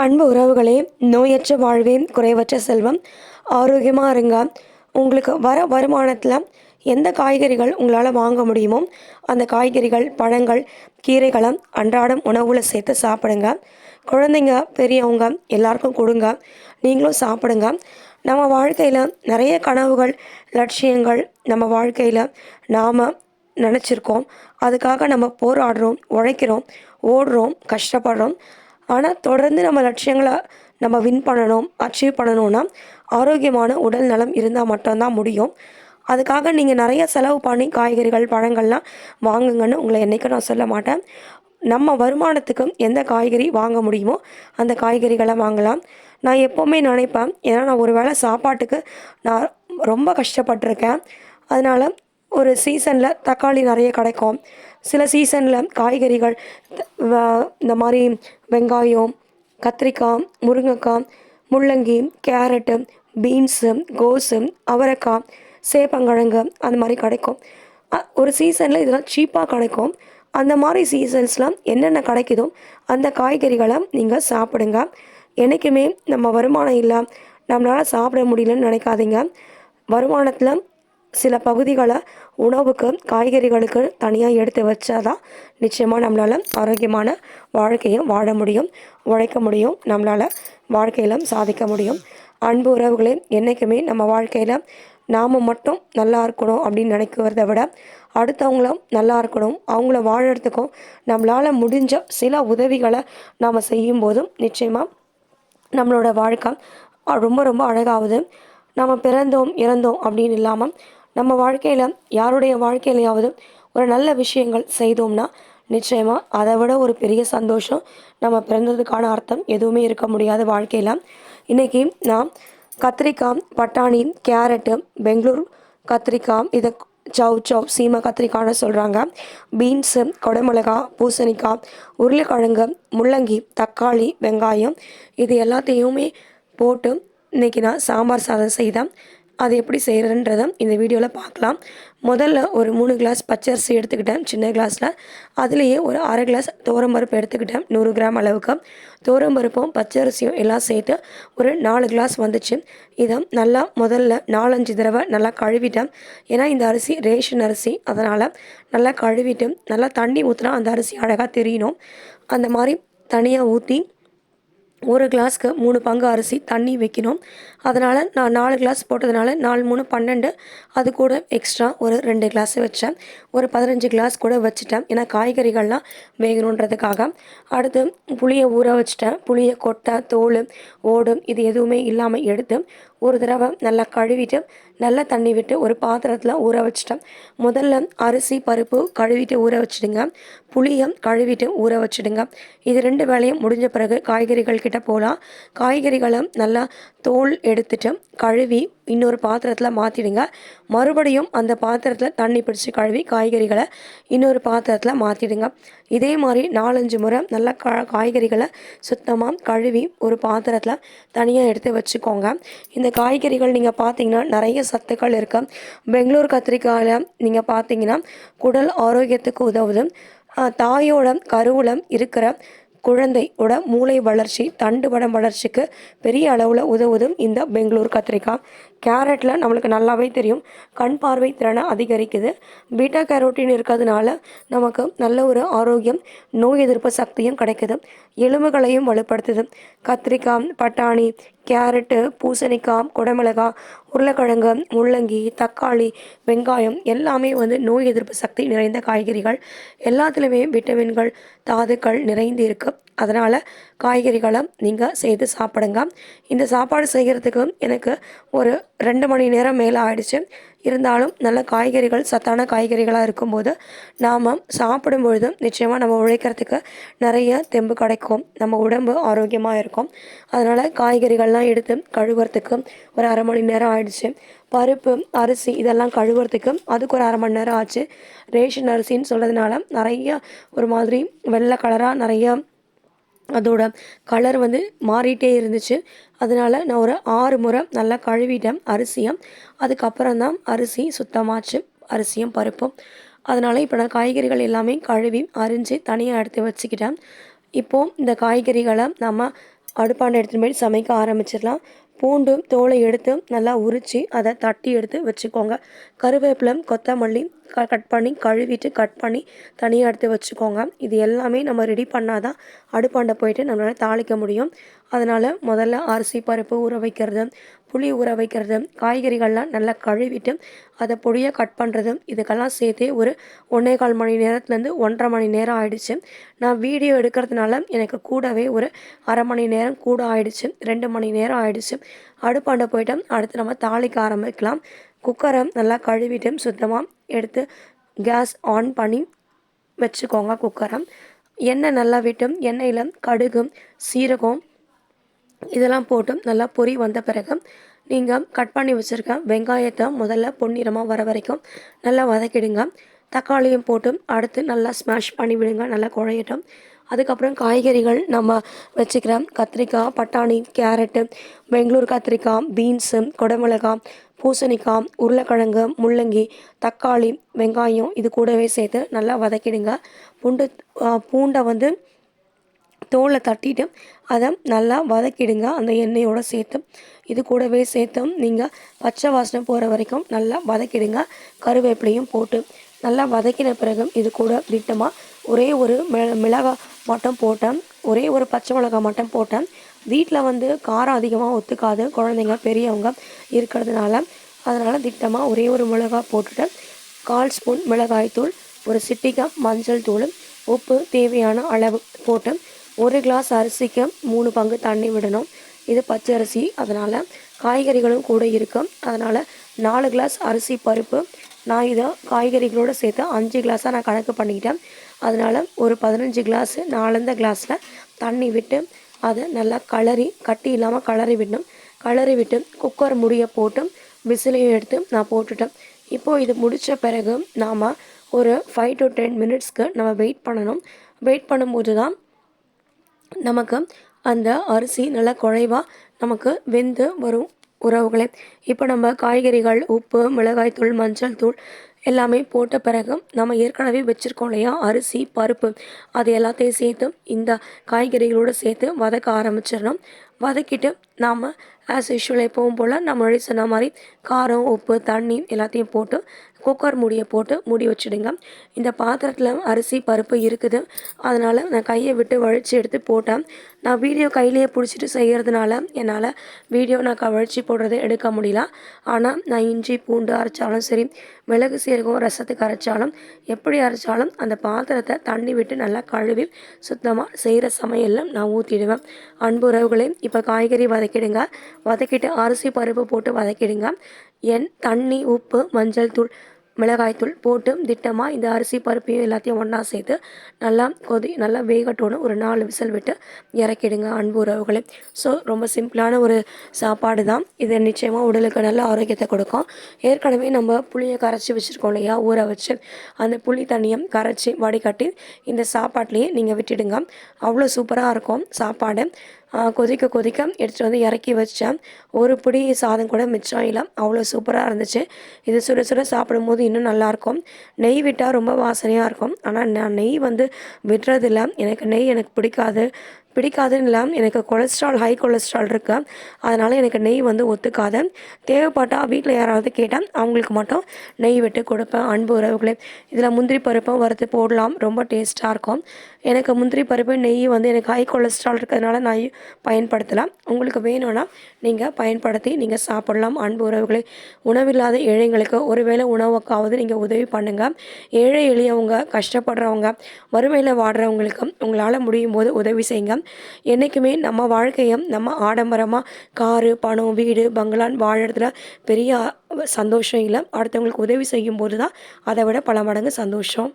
அன்பு உறவுகளே நோயற்ற வாழ்வே குறைவற்ற செல்வம் ஆரோக்கியமாக இருங்க. உங்களுக்கு வர வருமானத்தில் எந்த காய்கறிகள் உங்களால் வாங்க முடியுமோ அந்த காய்கறிகள் பழங்கள் கீரைகளை அன்றாடம் உணவில் சேர்த்து சாப்பிடுங்க. குழந்தைங்க பெரியவங்க எல்லாருக்கும் கொடுங்க. நீங்களும் சாப்பிடுங்க. நம்ம வாழ்க்கையில் நிறைய கனவுகள் லட்சியங்கள் நம்ம வாழ்க்கையில் நாம் நினச்சிருக்கோம். அதுக்காக நம்ம போராடுறோம் உழைக்கிறோம் ஓடுறோம் கஷ்டப்படுறோம். ஆனால் தொடர்ந்து நம்ம லட்சியங்களை நம்ம வின் பண்ணணும் அச்சீவ் பண்ணணும்னா ஆரோக்கியமான உடல் நலம் இருந்தால் மட்டும்தான் முடியும். அதுக்காக நீங்கள் நிறைய செலவு பண்ணி காய்கறிகள் பழங்கள்லாம் வாங்குங்கன்னு உங்களை என்றைக்கும் நான் சொல்ல மாட்டேன். நம்ம வருமானத்துக்கும் எந்த காய்கறி வாங்க முடியுமோ அந்த காய்கறிகளை வாங்கலாம். நான் எப்போவுமே நினைப்பேன் ஏன்னா நான் ஒரு வேளை சாப்பாட்டுக்கு நான் ரொம்ப கஷ்டப்பட்டிருக்கேன். அதனால் ஒரு சீசனில் தக்காளி நிறைய கிடைக்கும். சில சீசனில் காய்கறிகள் இந்த மாதிரி வெங்காயம் கத்திரிக்காய் முருங்கைக்காய் முள்ளங்கி கேரட்டு பீன்ஸு கோஸு அவரைக்காய் சேப்பங்கிழங்கு அந்த மாதிரி கிடைக்கும். ஒரு சீசனில் இதெல்லாம் சீப்பாக கிடைக்கும். அந்த மாதிரி சீசன்ஸ்லாம் என்னென்ன கிடைக்குதோ அந்த காய்கறிகளை நீங்கள் சாப்பிடுங்க. என்றைக்குமே நம்ம வருமானம் இல்லை. நம்மளால் சாப்பிட முடியலன்னு நினைக்காதீங்க. வருமானத்தில் சில பகுதிகளை உணவுக்கு காய்கறிகளுக்கு தனியாக எடுத்து வச்சா தான் நிச்சயமாக நம்மளால் ஆரோக்கியமான வாழ்க்கையும் வாழ முடியும் உழைக்க முடியும் நம்மளால் வாழ்க்கையிலும் சாதிக்க முடியும். அன்பு உறவுகளே என்றைக்குமே நம்ம வாழ்க்கையில் நாம் மட்டும் நல்லா இருக்கணும் அப்படின்னு நினைக்கிறத விட அடுத்தவங்களும் நல்லா இருக்கணும் அவங்கள வாழறதுக்கும் நம்மளால் முடிஞ்ச சில உதவிகளை நாம் செய்யும் போதும் நிச்சயமாக நம்மளோட வாழ்க்கை ரொம்ப ரொம்ப அழகாகுது நம்ம பிறந்தோம் இறந்தோம் அப்படின்னு இல்லாமல் நம்ம வாழ்க்கையில் யாருடைய வாழ்க்கையிலையாவது ஒரு நல்ல விஷயங்கள் செய்தோம்னா நிச்சயமாக அதை விட ஒரு பெரிய சந்தோஷம் நம்ம பிறந்ததுக்கான அர்த்தம் எதுவுமே இருக்க முடியாது வாழ்க்கையில். இன்றைக்கி நான் கத்திரிக்காய் பட்டாணி கேரட்டு பெங்களூர் கத்திரிக்காய் இதை சவ் சவ் சீமை கத்திரிக்காய்னு சொல்கிறாங்க பீன்ஸு கொடமிளகா பூசணிக்காய் உருளைக்கிழங்கு முள்ளங்கி தக்காளி வெங்காயம் இது எல்லாத்தையுமே போட்டு இன்றைக்கி நான் சாம்பார் சாதம் செய்தேன். அது எப்படி செய்கிறதுன்றதை இந்த வீடியோவில் பார்க்கலாம் முதல்ல ஒரு மூணு கிளாஸ் பச்சரிசி எடுத்துக்கிட்டேன். சின்ன கிளாஸில் அதுலேயே ஒரு அரை கிளாஸ் துவரம்பருப்பு எடுத்துக்கிட்டேன். நூறு கிராம் அளவுக்கு. துவரம்பருப்பும் பச்சரிசியும் எல்லாம் சேர்த்து ஒரு நாலு கிளாஸ் வந்துச்சு. இதை நல்லா முதல்ல நாலஞ்சு தடவை நல்லா கழுவிட்டேன். ஏன்னா இந்த அரிசி ரேஷன் அரிசி. அதனால் நல்லா கழுவிட்டு நல்லா தண்ணி ஊற்றினா அந்த அரிசி அழகாக தெரியணும் அந்த மாதிரி தனியாக ஊற்றி ஒரு கிளாஸ்க்கு மூணு பங்கு அரிசி தண்ணி வைக்கணும். அதனால் நான் நாலு கிளாஸ் போட்டதுனால நாலு மூணு பன்னெண்டு. அது கூட எக்ஸ்ட்ரா ஒரு ரெண்டு கிளாஸ் வச்சேன். ஒரு பதினஞ்சு கிளாஸ் கூட வச்சுட்டேன். ஏன்னா காய்கறிகள்லாம் வேகணுன்றதுக்காக. அடுத்து புளியை ஊற வச்சுட்டேன். புளியை கொட்டை தோல் ஓடு இது எதுவுமே இல்லாமல் எடுத்து ஒரு தடவை நல்லா கழுவிட்டு நல்லா தண்ணி விட்டு ஒரு பாத்திரத்தில் ஊற வச்சுட்டேன். முதல்ல அரிசி பருப்பு கழுவிட்டு ஊற வச்சிடுங்க. புளியை கழுவிட்டு ஊற வச்சிடுங்க. இது ரெண்டு வேலையும் முடிஞ்ச பிறகு காய்கறிகள் கிட்ட போகலாம் காய்கறிகளை நல்லா தோல் எடுத்துட்டு கழுவி இன்னொரு பாத்திரத்தில் மாற்றிடுங்க மறுபடியும் அந்த பாத்திரத்தில் தண்ணி பிடிச்சி கழுவி காய்கறிகளை இன்னொரு பாத்திரத்தில் மாற்றிடுங்க இதே மாதிரி நாலஞ்சு முறை நல்லா கா காய்கறிகளை சுத்தமாக கழுவி ஒரு பாத்திரத்தில் தனியாக எடுத்து வச்சுக்கோங்க. இந்த காய்கறிகள் நீங்கள் பார்த்தீங்கன்னா நிறைய சத்துக்கள் இருக்கு. பெங்களூர் கத்திரிக்காயில் நீங்கள் பார்த்தீங்கன்னா குடல் ஆரோக்கியத்துக்கு உதவுது. தாயோட கருவில் இருக்கிற குழந்தையோட மூளை வளர்ச்சி தண்டுவடம் வளர்ச்சிக்கு பெரிய அளவில் உதவுதும் இந்த பெங்களூர் கத்திரிக்காய் கேரட்டில் நம்மளுக்கு நல்லாவே தெரியும். கண் பார்வை திறனை அதிகரிக்குது. பீட்டா கேரோட்டின் இருக்கிறதுனால நமக்கு நல்ல ஒரு ஆரோக்கியம் நோய் எதிர்ப்பு சக்தியும் கிடைக்குது. எலும்புகளையும் வலுப்படுத்துது. கத்திரிக்காய் பட்டாணி கேரட்டு பூசணிக்காய் குடமிளகாய் உருளைக்கிழங்கு முள்ளங்கி தக்காளி வெங்காயம் எல்லாமே வந்து நோய் எதிர்ப்பு சக்தி நிறைந்த காய்கறிகள். எல்லாத்துலேயுமே விட்டமின்கள் தாதுக்கள் நிறைந்து இருக்கு. அதனால் காய்கறிகளை நீங்கள் செய்து சாப்பிடுங்க. இந்த சாப்பாடு செய்கிறதுக்கு எனக்கு ஒரு ரெண்டு மணி நேரம் மேலே ஆயிடுச்சு. இருந்தாலும் நல்ல காய்கறிகள் சத்தான காய்கறிகளாக இருக்கும்போது நாம் சாப்பிடும் பொழுது நிச்சயமாக நம்ம உழைக்கிறதுக்கு நிறைய தெம்பு கிடைக்கும். நம்ம உடம்பு ஆரோக்கியமாக இருக்கும். அதனால் காய்கறிகள்லாம் எடுத்து கழுவுறதுக்கு ஒரு அரை மணி நேரம் ஆயிடுச்சு. பருப்பு அரிசி இதெல்லாம் கழுவுறதுக்கு அதுக்கு ஒரு அரை மணி நேரம் ஆச்சு. ரேஷன் அரிசின்னு சொல்கிறதுனால நிறைய ஒரு மாதிரி வெள்ளை கலராக நிறையா அதோட கலர் வந்து மாறிட்டே இருந்துச்சு. அதனால் நான் ஒரு ஆறு முறை நல்லா கழுவிட்டேன் அரிசியும் அதுக்கப்புறம் தான் அரிசி சுத்தமாச்சு அரிசியும் பருப்பும். அதனால் இப்போ நான் காய்கறிகள் எல்லாமே கழுவி அரிஞ்சு தனியாக எடுத்து வச்சுக்கிட்டேன். இப்போது இந்த காய்கறிகளை நம்ம அடுப்பாண்டை எடுத்துகிட்டு போய் சமைக்க ஆரம்பிச்சிடலாம். பூண்டு தோலை எடுத்து நல்லா உரித்து அதை தட்டி எடுத்து வச்சுக்கோங்க. கருவேப்பிலை கொத்தமல்லி க கட் பண்ணி கழுவிட்டு கட் பண்ணி தனியாக எடுத்து வச்சுக்கோங்க. இது எல்லாமே நம்ம ரெடி பண்ணால் தான் அடுப்பாண்டை போயிட்டு நம்மளால் தாளிக்க முடியும். அதனால் முதல்ல அரிசி பருப்பு ஊற வைக்கிறது புளி ஊற வைக்கிறது காய்கறிகள்லாம் நல்லா கழுவிட்டு அதை பொடியாக கட் பண்ணுறது இதுக்கெல்லாம் சேர்த்தே ஒரு ஒன்றே கால் மணி நேரத்துலேருந்து ஒன்றரை மணி நேரம் ஆயிடுச்சு. நான் வீடியோ எடுக்கிறதுனால எனக்கு கூடவே ஒரு அரை மணி நேரம் கூட ஆயிடுச்சு. ரெண்டு மணி நேரம் ஆயிடுச்சு. அடுப்பாண்ட போயிட்டோம். அடுத்து நம்ம தாளிக்க ஆரம்பிக்கலாம். குக்கரை நல்லா கழுவிட்டு சுத்தமாக எடுத்து கேஸ் ஆன் பண்ணி வச்சுக்கோங்க குக்கரை எண்ணெய் நல்லா விட்டு எண்ணெயில் கடுகு சீரகம் இதெல்லாம் போட்டு நல்லா பொரி வந்த பிறகு நீங்கள் கட் பண்ணி வச்சுருக்க வெங்காயத்தை முதல்ல பொன்னிறமாக வர வரைக்கும் நல்லா வதக்கிடுங்க. தக்காளியும் போட்டு அடுத்து நல்லா ஸ்மாஷ் பண்ணி விடுங்க. நல்லா குழையட்டும். அதுக்கப்புறம் காய்கறிகள் நம்ம வச்சுக்கிற கத்திரிக்காய் பட்டாணி கேரட்டு பெங்களூர் கத்திரிக்காய் பீன்ஸு குடமிளகாய் பூசணிக்காய் உருளைக்கிழங்கு முள்ளங்கி தக்காளி வெங்காயம் இது கூடவே சேர்த்து நல்லா வதக்கிடுங்க. பூண்டு பூண்டை வந்து தோலை தட்டிட்டு அதை நல்லா வதக்கிடுங்க. அந்த எண்ணெயோடு சேர்த்து இது கூடவே சேர்த்து நீங்கள் பச்சை வாசனை போகிற வரைக்கும் நல்லா வதக்கிடுங்க. கருவேப்பிலையும் போட்டு நல்லா வதக்கின பிறகு இது கூட திட்டமாக ஒரே ஒரு மிள மிளகாய் மட்டும் போட்டேன். ஒரே ஒரு பச்சை மிளகாய் மட்டும் போட்டேன். வீட்டில் வந்து காரம் அதிகமாக ஒத்துக்காது. குழந்தைங்க பெரியவங்க இருக்கிறதுனால. அதனால் திட்டமாக ஒரே ஒரு மிளகாய் போட்டுட்டு கால் ஸ்பூன் மிளகாய்த்தூள் ஒரு சிட்டிக்காய் மஞ்சள் தூள் உப்பு தேவையான அளவு போட்டு ஒரு கிளாஸ் அரிசிக்கு மூணு பங்கு தண்ணி விடணும். இது பச்சை அரிசி. அதனால் காய்கறிகளும் கூட இருக்கும் அதனால் நாலு கிளாஸ் அரிசி பருப்பு நான் இதை காய்கறிகளோடு சேர்த்து அஞ்சு கிளாஸாக நான் கணக்கு பண்ணிக்கிட்டேன். அதனால் ஒரு பதினஞ்சு கிளாஸு நாலந்த கிளாஸில் தண்ணி விட்டு அதை நல்லா கலரி கட்டி இல்லாமல் கலரி விடணும். கலரி விட்டு குக்கர் முடியை போட்டு விசிலையும் எடுத்து நான் போட்டுட்டேன். இப்போது இது முடித்த பிறகு நாம் ஒரு ஃபைவ் டு டென் மினிட்ஸ்க்கு நம்ம வெயிட் பண்ணணும். வெயிட் பண்ணும்போது தான் நமக்கு அந்த அரிசி நல்லா குறைவாக நமக்கு வெந்து வரும். உறவுகளே. இப்போ நம்ம காய்கறிகள் உப்பு மிளகாய்த்தூள் மஞ்சள் தூள் எல்லாமே போட்ட பிறகு நம்ம ஏற்கனவே வச்சுருக்கோம் இல்லையா? அரிசி பருப்பு. அது எல்லாத்தையும் சேர்த்து இந்த காய்கறிகளோடு சேர்த்து வதக்க ஆரம்பிச்சிடணும். வதக்கிட்டு நாம் ஆஸ் யூஷுவல் எப்பவும் போல் நம்ம வழி சொன்ன மாதிரி காரம் உப்பு தண்ணி எல்லாத்தையும் போட்டு குக்கர் மூடியை போட்டு மூடி வச்சுடுங்க. இந்த பாத்திரத்தில் அரிசி பருப்பு இருக்குது. அதனால் நான் கையை விட்டு வழித்து எடுத்து போட்டேன். நான் வீடியோ கையிலேயே பிடிச்சிட்டு செய்கிறதுனால என்னால் வீடியோ நான் கவழ்ச்சி போடுறதை எடுக்க முடியல. ஆனால் நான் இஞ்சி பூண்டு அரைச்சாலும் சரி மிளகு சீரகம் ரசத்துக்கு அரைச்சாலும் எப்படி அரைச்சாலும் அந்த பாத்திரத்தை தண்ணி விட்டு நல்லா கழுவி சுத்தமாக செய்கிற சமையலில் நான் ஊற்றிடுவேன் அன்பு உறவுகளே இப்போ காய்கறி வதக்கிடுங்க. வதக்கிட்டு அரிசி பருப்பு போட்டு வதக்கிடுங்க. என் தண்ணி உப்பு மஞ்சள் தூள் மிளகாய்த்தூள் போட்டு திட்டமாக இந்த அரிசி பருப்பையும் எல்லாத்தையும் ஒன்றா சேர்த்து நல்லா கொதி நல்லா வேகட்டோன்னு ஒரு நாலு விசில் விட்டு இறக்கிடுங்க அன்பு உறவுகளே. ஸோ ரொம்ப சிம்பிளான ஒரு சாப்பாடு தான் இது நிச்சயமாக உடலுக்கு நல்ல ஆரோக்கியத்தை கொடுக்கும். ஏற்கனவே நம்ம புளியை கரைச்சி வச்சுருக்கோம் இல்லையா? ஊற வச்சு அந்த புளி தண்ணியை கரைச்சி வடிகட்டி இந்த சாப்பாட்லேயே நீங்கள் விட்டுடுங்க. அவ்வளோ சூப்பராக இருக்கும் சாப்பாடு. கொதிக்க கொதிக்க எடுத்துகிட்டு வந்து இறக்கி வச்சேன். ஒரு பிடி சாதம் கூட மிச்சம் இல்லை அவ்வளோ சூப்பராக இருந்துச்சு. இது சுட சுட சாப்பிடும்போது இன்னும் நல்லாயிருக்கும் நெய் விட்டால் ரொம்ப வாசனையாக இருக்கும். ஆனால் நான் நெய் வந்து விட்டுறதில்ல எனக்கு நெய் எனக்கு பிடிக்காது. பிடிக்காதுன்னு இல்லை எனக்கு கொலஸ்ட்ரால் ஹை கொலஸ்ட்ரால் இருக்குது அதனால் எனக்கு நெய் வந்து ஒத்துக்காது. தேவைப்பட்டால் வீட்டில் யாராவது கேட்டால் அவங்களுக்கு மட்டும் நெய் விட்டு கொடுப்பேன். அன்பு உறவுகளே. இதில் முந்திரி பருப்பும் வறுத்து போடலாம். ரொம்ப டேஸ்ட்டாக இருக்கும். எனக்கு முந்திரி பருப்பு நெய் வந்து எனக்கு ஹை கொலஸ்ட்ரால் இருக்கிறதுனால நான் பயன்படுத்தலாம். உங்களுக்கு வேணும்னா நீங்கள் பயன்படுத்தி நீங்கள் சாப்பிடலாம். அன்பு உறவுகளே. உணவில்லாத ஏழைங்களுக்கு ஒருவேளை உணவுக்காவது நீங்கள் உதவி பண்ணுங்கள் ஏழை எளியவங்க கஷ்டப்படுறவங்க வறுமையில் வாடுறவங்களுக்கு உங்களால் முடியும் போது உதவி செய்யுங்க. என்றைக்குமே நம்ம வாழ்க்கையை நம்ம ஆடம்பரமாக காரு பணம் வீடு பங்களான் வாழறதுல பெரிய சந்தோஷம் இல்லை. அடுத்தவங்களுக்கு உதவி செய்யும் போது தான் அதை விட பல மடங்கு சந்தோஷம்.